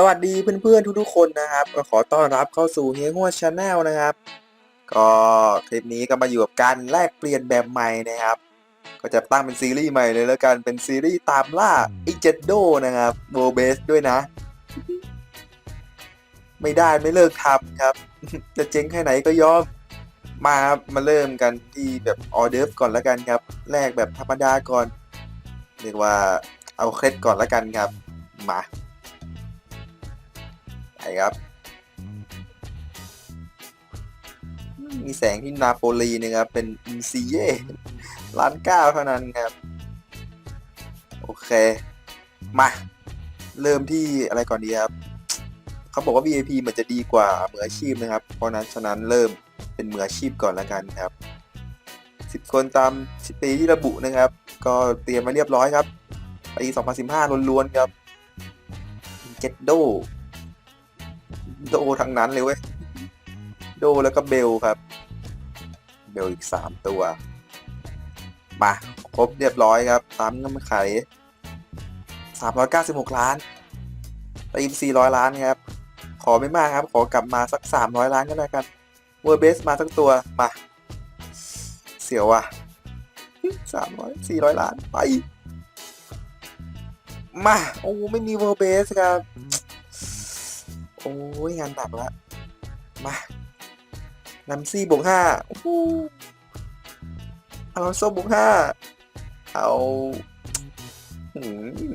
สวัสดีเพื่อนๆทุกๆคนนะครับ ก็ขอต้อนรับเข้าสู่เฮียงวชาแนลนะครับ ก็คลิปนี้ก็มาอยู่กับการแลกเปลี่ยนแบบใหม่นะครับ ก็จะตั้งเป็นซีรีส์ใหม่เลยแล้วกันเป็นซีรีส์ตามล่าอิเจโดนะครับโบเบสด้วยนะ ไม่ได้ไม่เลิกทำครับ จะเจ๊งแค่ไหนก็ยอมมาครับมาเริ่มกันที่แบบออเดิร์ฟก่อนแล้วกันครับแลกแบบธรรมดาก่อนเรียกว่าเอาเคล็ดก่อนแล้วกันครับมา ครับ มีแสงที่นาโปลีนะครับ เป็นอินซีเย่ล้านเก้าเท่านั้นครับ โอเค มา เริ่มที่อะไรก่อนดีครับ เขาบอกว่า VIP เหมือนจะดีกว่ามืออาชีพนะครับ เพราะนั้นฉะนั้นเริ่มเป็นมืออาชีพก่อนล้วกันครับ 10 คนตามปีที่ระบุนะครับ ก็เตรียมมาเรียบร้อยครับปี2015ล้วนๆครับเจ็ดโด โดทั้งนั้นเลยเว้ย โดแล้วก็เบลครับ เบลอีกสามตัว มาครบเรียบร้อยครับตามเงื่อนไขสามร้อยเก้าสิบหกล้านตีมสี่ร้อยล้านครับ ขอไม่มากครับ ขอกลับมาสักสามร้อยล้านก็แล้วกันเวอร์เบสมาสักตัวมา เสียวว่ะสามร้อยสี่ร้อยล้านไป มา โอ้ ไม่มีเวอร์เบสครับ อ้ยงานหนักละมานัมซี่บวกห้าอ้โหอลอนโซบวกห้าเอาหื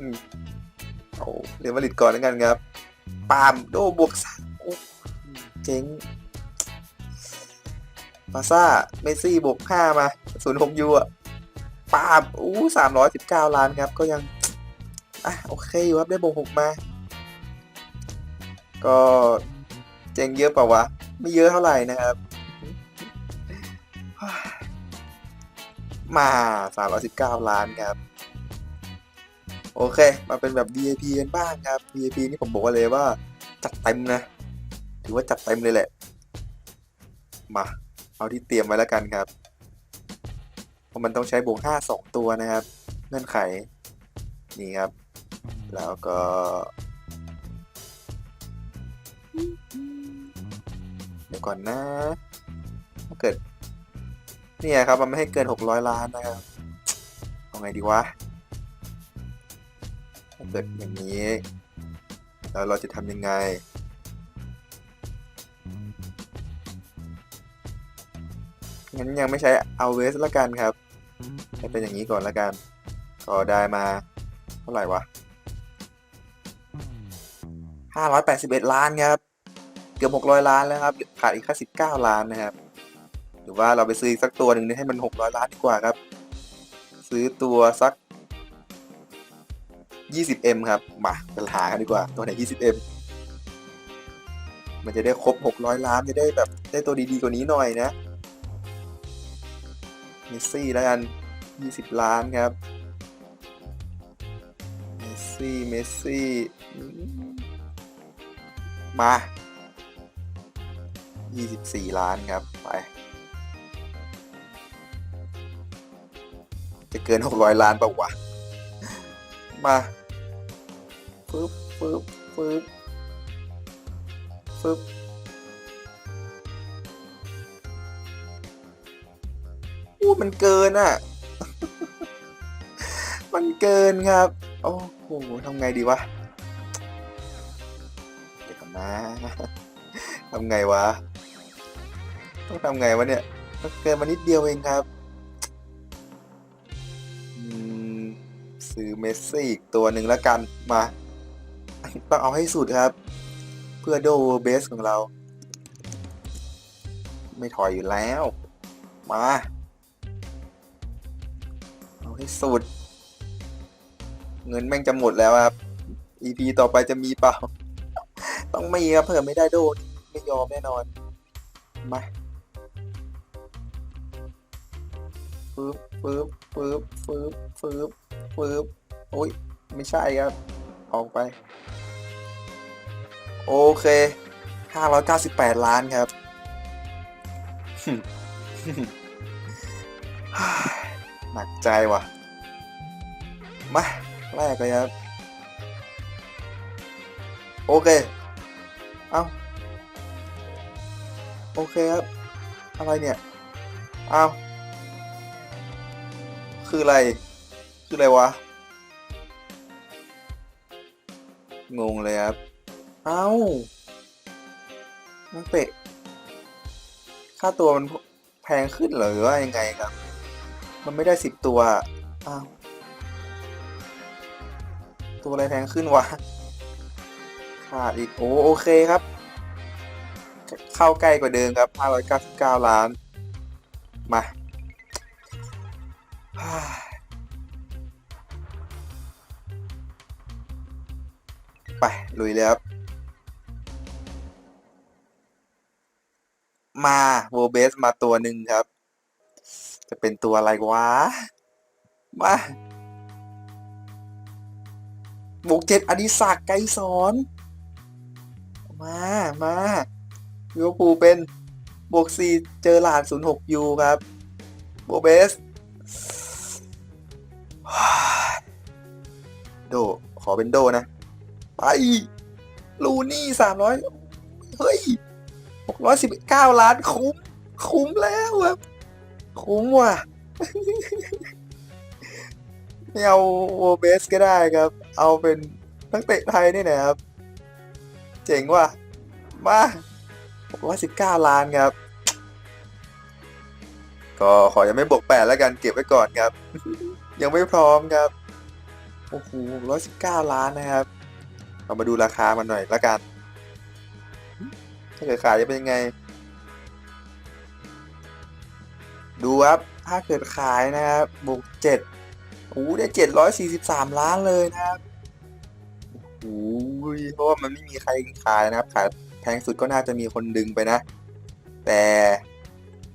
มเอาเรียนมาริดก่อนแล้วกันครับ ปาล์มโดบวกสามเจ๋งมาซ่า เมสซี่บวกห้ามาศูนย์หกยูอะปาล์มอู้สามร้อยสิบเก้าล้านครับ ก็ยัง อะ โอเคอยู่ครับ ได้บวกหกมา ก็เจ๊งเยอะเปล่าวะ ไม่เยอะเท่าไหร่นะครับ มา 319 ล้านครับ โอเค มาเป็นแบบ VIP กันบ้างครับ VIP นี่ผมบอกเลยว่าจัดเต็มนะ ถือว่าจัดเต็มเลยแหละ มา เอาที่เตรียมไว้แล้วกันครับ เพราะมันต้องใช้บวก5 2 ตัวนะครับ เงื่อนไข นี่ครับ แล้วก็ ก่อนนะถ้าเกิด เนี่ยครับมันไม่ให้เกิน 600 ล้านนะครับเอาไงดีวะถ้าเกิดอย่างนี้ แล้วเราจะทำยังไง งั้นยังไม่ใช้เอาเวสละกันครับให้เป็นอย่างนี้ก่อนละกัน ก็ได้มาเท่าไหร่วะ581 ล้านครับ กือบ600ล้านแล้วครับขาดอีกแค่19ล้านนะครับ หรือว่าเราไปซื้ออีกสักตัวหนึ่งให้มัน600ล้านดีกว่าครับ ซื้อตัวสัก 20M ครับ มาไปหากันดีกว่า ตัวไหน 20M มันจะได้ครบ 600 ล้านจะได้แบบได้ตัวดีๆกว่านี้หน่อยนะเมสซี่แล้วกัน 20 ล้านครับ เมสซี่ เมสซี่ มา 24 ล้านครับ ไป จะเกิน 600 ล้านปะวะ มาปึ๊บปึ๊บปึ๊บปึ๊บอู้มันเกินอะ มันเกินครับ โอ้โหทำไงดีวะ เดี๋ยวก่อนนะทำไงวะ ต้องทำไงวะเนี่ยมันเกินมานิดเดียวเองครับอืมซื้อเมสซี่อีกตัวหนึ่งแล้วกันมา ต้องเอาให้สุดครับ เพื่อโดเบสของเรา ไม่ถอยอยู่แล้ว มา เอาให้สุด เงินแม่งจะหมดแล้วครับ EP ต่อไปจะมีเปล่า ต้องมีครับเผื่อไม่ได้โดไม่ยอมแน่นอน มา ปึ๊บปึ๊บปึ๊บปึ๊บปึ๊บปึ๊บโอ้ยไม่ใช่ครับ ออกไป โอเค598ล้านครับ หนักใจว่ะ มา แรกเลยครับ โอเค เอาโอเคครับ อะไรเนี่ย เอา คืออะไร คืออะไรวะ งงเลยครับ เอานักเตะค่าตัวมันแพงขึ้นหรอหรือว่ายังไงครับ มันไม่ได้สิบตัว อ้าว ตัวอะไรแพงขึ้นวะ ขาดอีก โอ้โอเคครับ เข้าใกล้กว่าเดิมครับ 599 ล้าน มา ไปลุยเลยครับ มาโวเบสมาตัวหนึ่งครับ จะเป็นตัวอะไรวะ มาบวกเจ็ดอดิศักไกรสอนมามาลิเวอร์พูลเป็นบวกสี่เจอหลาดศูนย์หกยูครับโบเบส โด ขอเป็นโดนะ ไปลูนี่สามร้อยเฮ้ยหกร้อยสิบเก้าล้านคุ้ม คุ้มแล้วครับคุ้มว่ะไม่เอาโวเบสก็ได้ครับ เอาเป็นนักเตะไทยนี่นะครับ เจ๋งว่ะ มา619ล้านครับ ก็ขอยังไม่บวกแปดแล้วกันเก็บไว้ก่อนครับ ยังไม่พร้อมครับ โอ้โห119ล้านนะครับ เรามาดูราคามันหน่อยละกัน ถ้าเกิดขายจะเป็นยังไง ดูครับ ถ้าเกิดขายนะครับบวกเจ็ดโอ้ได้เจ็ดร้อยสี่สิบสามล้านเลยนะครับโอ้ยเพราะว่ามันไม่มีใครขายนะครับ ขายแพงสุดก็น่าจะมีคนดึงไปนะ แต่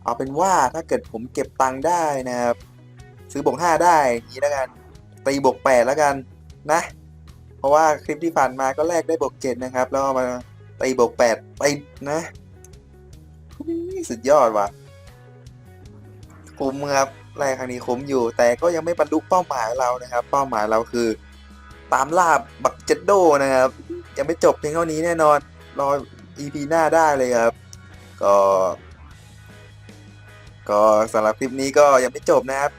เอาเป็นว่าถ้าเกิดผมเก็บตังค์ได้นะครับ ซื้อบวกห้าได้อย่างนี้แล้วกันตีบวกแปดแล้วกันนะ เพราะว่าคลิปที่ผ่านมาก็แลกได้บวกเจ็ดนะครับ แล้วมาตีบวกแปดติดนะสุดยอดว่ะคุ้มครับแรกครั้งนี้คุ้มอยู่ แต่ก็ยังไม่บรรลุเป้าหมายเรานะครับ เป้าหมายเราคือ ตามล่าบักเจ็ดโดนะครับ ยังไม่จบเพียงเท่านี้แน่นอน รอ EP หน้าได้เลยครับ ก็ ก็สำหรับคลิปนี้ก็ยังไม่จบนะครับ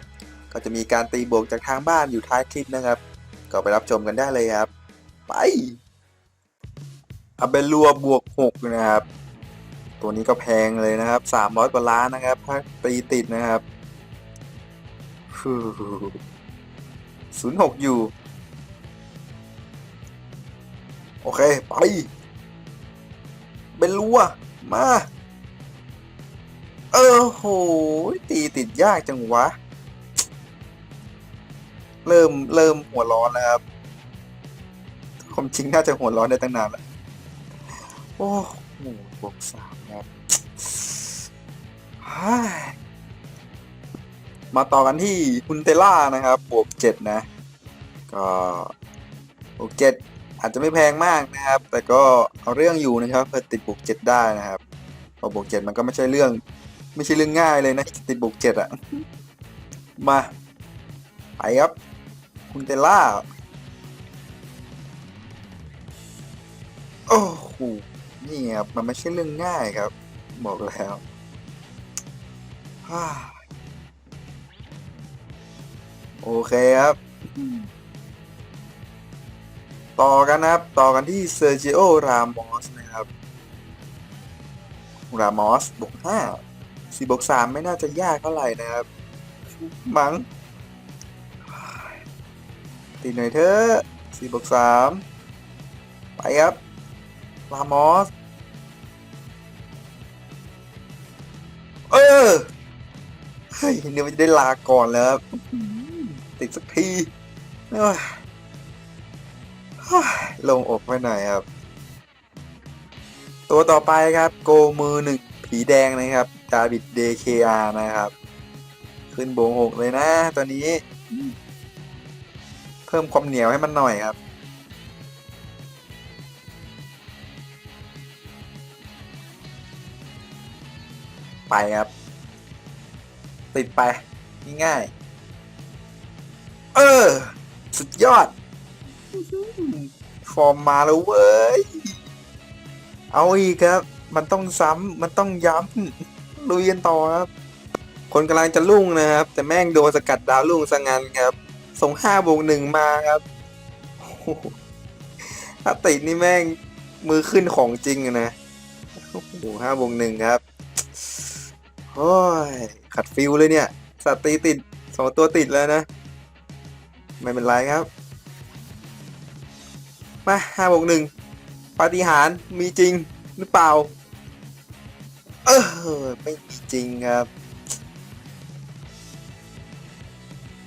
ก็จะมีการตีบวกจากทางบ้านอยู่ท้ายคลิปนะครับ ก็ไปรับชมกันได้เลยครับ ไปอาเบลัวบวกหกนะครับ ตัวนี้ก็แพงเลยนะครับสามร้อยกว่าล้านนะครับ ถ้าตีติดนะครับศูนย์หกอยู่ โอเค ไป เป็นรัว มา เออโห ตีติดยากจังวะ เริ่มเริ่มหัวร้อนแล้วครับความจริงน่าจะหัวร้อนได้ตั้งนานแล้ว โอ้โหบวกสามครับมาต่อกันที่คุณเตล่านะครับ บวกเจ็ดนะ ก็บวกเจ็ดอาจจะไม่แพงมากนะครับ แต่ก็เอาเรื่องอยู่นะครับเพื่อติดบวกเจ็ดได้นะครับเพอบวกเจ็ดมันก็ไม่ใช่เรื่อง ไม่ใช่เรื่องง่ายเลยนะติดบวกเจ็ดอะมา ไปครับ คุณเตล่า โอ้โห นี่ครับ มันไม่ใช่เรื่องง่ายครับ บอกแล้วโอเคครับ ต่อกันนะครับ ต่อกันที่เซอร์จิโอ รามอสนะครับ รามอสบวกห้าสี่บวกสามไม่น่าจะยากเท่าไหร่นะครับ มัง้ง ตีหน่อยเถอะสี่บวกสามไปครับรามอส เออ เฮ้ยเดี๋ยมันจะได้ลาก่อนแล้วติดสักทีลงอกไปหน่อยครับ ตัวต่อไปครับ โกมือหนึ่งผีแดงนะครับดาบิด DKR นะครับ ขึ้นโบงหกเลยนะตอนนี้ เพิ่มความเหนียวให้มันหน่อยครับ ไปครับ ติดไป ง่ายๆเออ สุดยอด ฟอร์มมาแล้วเว้ย เอาอีกครับ มันต้องซ้ำ มันต้องย้ำลุยกันต่อครับ คนกำลังจะลุ่งนะครับ แต่แม่งโดนสกัดดาวลุ่งซะงั้นครับ ส่งห้าบวกหนึ่งมาครับถ้าติดนี่แม่งมือขึ้นของจริงนะโอ้ห้าบวกหนึ่งครับโอ้ยขัดฟิลเลยเนี่ยสตีติดสองตัวติดแล้วนะ ไม่เป็นไรครับ มาห้าบวกหนึ่งปาฏิหาริย์มีจริงหรือเปล่า เออไม่มีจริงครับ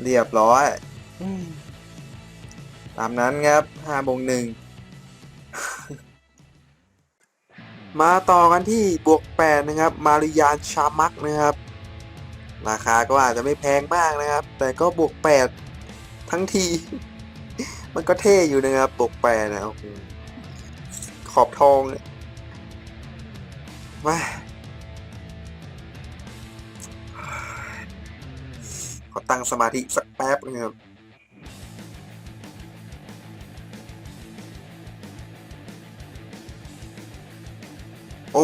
เรียบร้อย ตามนั้นครับห้าบวกหนึ่ง มาต่อกันที่บวกแปดนะครับ มาริยานชามักนะครับ ราคาก็อาจจะไม่แพงมากนะครับ แต่ก็บวกแปดทั้งที มันก็เท่อยู่นะครับ บวกแปดนะขอบทองเนี่ยมาขอตั้งสมาธิสักแป๊บนะครับ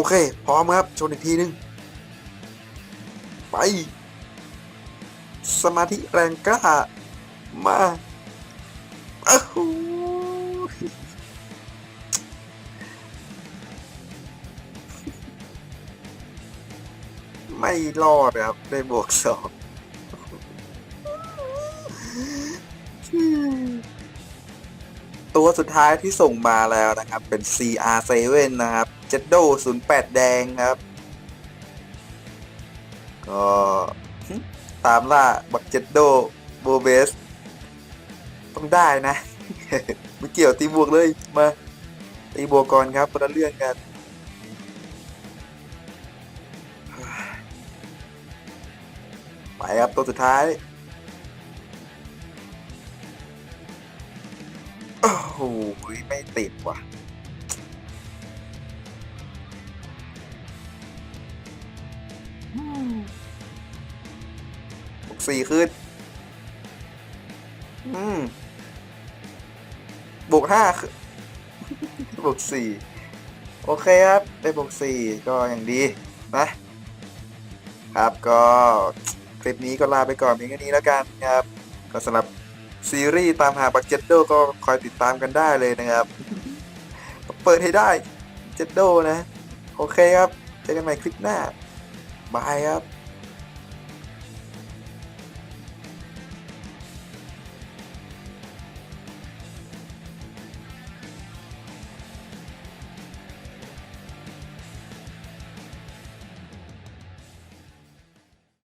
เค พร้อมครับ ชนอีกทีนึง ไป สมาธิแรงกล้า มาอ้าวไม่รอดครับ ได้บวกสองตัวสุดท้ายที่ส่งมาแล้วนะครับ เป็น CR7 นะครับ j e t d o 08แดงครับ ก็ตามล่าบักเจ t โดโบเบส ต้องได้นะ ไม่เกี่ยวตีบวกเลย มา ตีบวกก่อนครับคนละเรื่องกันไปครับตัวสุดท้ายโอ้โหไม่ติดว่ะ สี่ขึ้นอืมบวกห้าบวกสี่โอเคครับได้บวกสี่ก็อย่างดีนะครับก็คลิปนี้ก็ลาไปก่อนเพียงแค่นี้แล้วกันครับ ก็สำหรับซีรีส์ตามหาบักเจ็ตโดก็คอยติดตามกันได้เลยนะครับ เปิดให้ได้เจ็ตโดนะ โอเคครับ เจอกันใหม่คลิปหน้า บายครับ